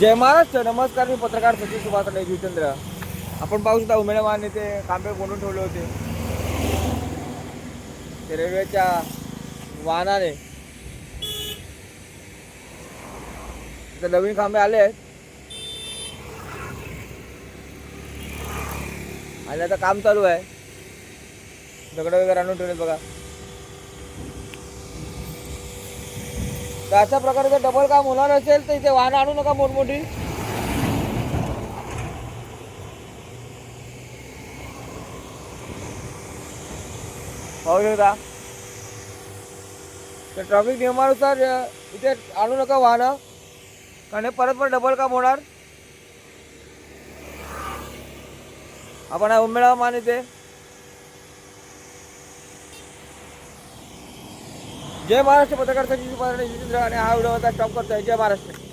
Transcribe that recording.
जय महाराष्ट्र नमस्कार मी पत्रकार सचिन सुभाष जीवचंद्र आपण पाहू शकता उमेदवारांनी ते कांबे कोंडून ठेवले होते. ते रेल्वेच्या वाहनाने. इथे नवीन खांबे आले आहेत. आणि आता काम चालू आहे. दगड वगैरे आणून ठेवले बघा. तर अशा प्रकारे जर डबल काम होणार असेल तर इथे वाहनं आणू नका मोठमोठी. पाहू शकता. तर ट्रॅफिक नियमानुसार इथे आणू नका वाहनं. कारण हे परत पण डबल काम होणार. आपण उमेळा मान इथे. जय महाराष्ट्र पत्रकार सचिन सुपारणे आणि हा व्हिडिओ आता स्टॉप करतोय. जय महाराष्ट्र.